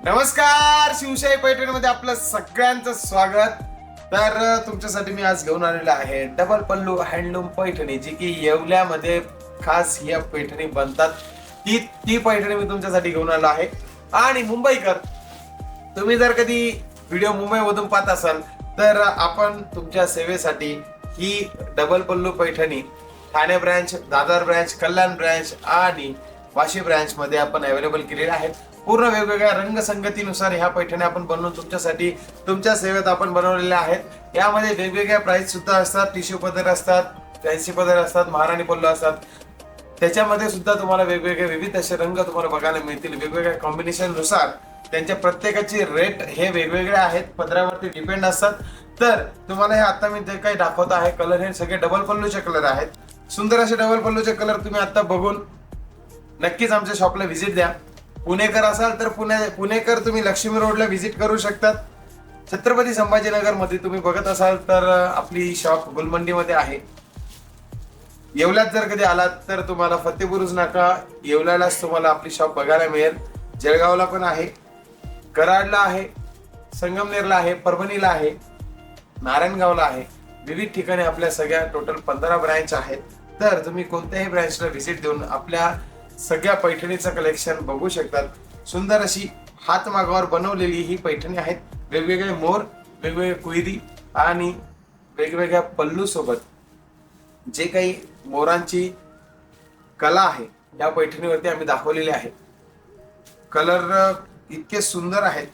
नमस्कार शिवशाही पैठणीमध्ये आपलं सगळ्यांचं स्वागत. तर तुमच्यासाठी मी आज घेऊन आलेलो आहे डबल पल्लू हँडलूम पैठणी जी की येवल्यामध्ये खास या पैठणी बनतात. ती ती पैठणी मी तुमच्यासाठी घेऊन आलो आहे. आणि मुंबईकर तुम्ही जर कधी व्हिडिओ मुंबईमधून पाहत असाल तर आपण तुमच्या सेवेसाठी ही double pallu Paithani Thane branch Dadar branch Kalyan branch आणि वाशी ब्रँच मध्ये आपण अवेलेबल केलेले आहेत पूर्ण वेगवेगळ्या रंगसंगतीनुसार ह्या पैठण्या आपण बनवून तुमच्यासाठी तुमच्या सेवेत आपण बनवलेल्या आहेत. यामध्ये वेगवेगळ्या प्राइस सुद्धा असतात. टिश्यू पदर असतात फॅन्सी पदर असतात महाराणी पल्लू असतात. त्याच्यामध्ये सुद्धा तुम्हाला वेगवेगळे विविध असे रंग तुम्हाला बघायला मिळतील. वेगवेगळ्या कॉम्बिनेशननुसार त्यांच्या प्रत्येकाची रेट हे वेगवेगळे आहेत. पदरावरती डिपेंड असतात. तर तुम्हाला हे आता मी जे काही दाखवत आहे कलर हे सगळे डबल पल्लूचे कलर आहेत. सुंदर असे डबल पल्लूचे कलर तुम्ही आता बघून नक्कीच आमच्या शॉपला व्हिजिट द्या. पुणेकर असाल तर पुणे पुणेकर तुम्ही लक्ष्मी रोडला व्हिजिट करू शकतात. छत्रपती संभाजीनगरमध्ये तुम्ही बघत असाल तर आपली शॉप गुलमंडीमध्ये आहे. येवल्यात जर कधी आलात तर तुम्हाला फतेपुरुष नाका येवल्यालाच तुम्हाला आपली शॉप बघायला मिळेल. जळगावला पण आहे कराडला आहे संगमनेरला आहे परभणीला आहे नारायणगावला आहे. विविध ठिकाणी आपल्या सगळ्या टोटल पंधरा ब्रँच आहेत. तर तुम्ही कोणत्याही ब्रँचला व्हिजिट देऊन आपल्या सगळ्या पैठणीचं कलेक्शन बघू शकतात. सुंदर अशी हातमागावर बनवलेली ही पैठणी आहेत. वेगवेगळे मोर वेगवेगळे कुहिरी आणि वेगवेगळ्या पल्लू सोबत जे काही मोरांची कला आहे या पैठणीवरती आम्ही दाखवलेली आहे. कलर इतके सुंदर आहेत.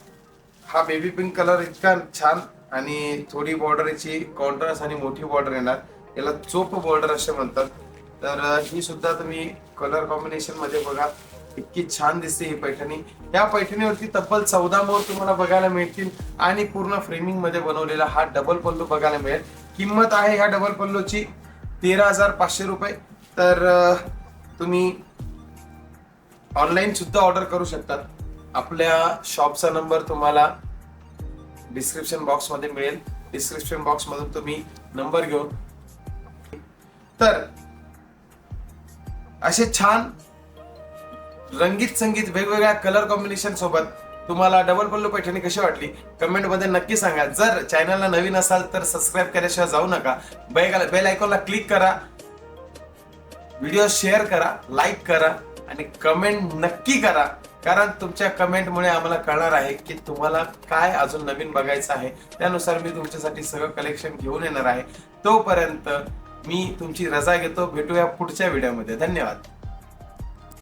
हा बेबी पिंक कलर इतका छान आणि थोडी बॉर्डरची कॉन्ट्रास्ट आणि मोठी बॉर्डर येणार. याला चोप बॉर्डर असे म्हणतात. तर ही सुद्धा तुम्ही कलर कॉम्बिनेशनमध्ये बघा. इतकी छान दिसते ही पैठणी. या पैठणीवरती तब्बल चौदा मोर तुम्हाला बघायला मिळतील. आणि पूर्ण फ्रेमिंगमध्ये बनवलेला हा डबल पल्लू बघायला मिळेल. किंमत आहे ह्या डबल पल्लूची तेरा हजार पाचशे रुपये. तर तुम्ही ऑनलाईन सुद्धा ऑर्डर करू शकतात आपल्या शॉपचा नंबर तुम्हाला डिस्क्रिप्शन बॉक्समध्ये मिळेल. डिस्क्रिप्शन बॉक्स मधून तुम्ही नंबर घेऊन. तर असे छान रंगीत संगीत वेगवेगळ्या कलर कॉम्बिनेशन सोबत तुम्हाला डबल पल्लू पैठणी कशी वाटली? कमेंटमध्ये नक्की सांगा. जर चॅनलला नवीन असाल तर सबस्क्राईब केल्याशिवाय जाऊ नका. बेल बेल आयकॉनला क्लिक करा. व्हिडिओ शेअर करा लाईक करा आणि कमेंट नक्की करा. कारण तुमच्या कमेंटमुळे आम्हाला कळणार आहे की तुम्हाला काय अजून नवीन बघायचं आहे. त्यानुसार मी तुमच्यासाठी सगळं कलेक्शन घेऊन येणार आहे. तोपर्यंत मी तुमची रजा घेतो. भेटूया पुढच्या व्हिडिओमध्ये. धन्यवाद.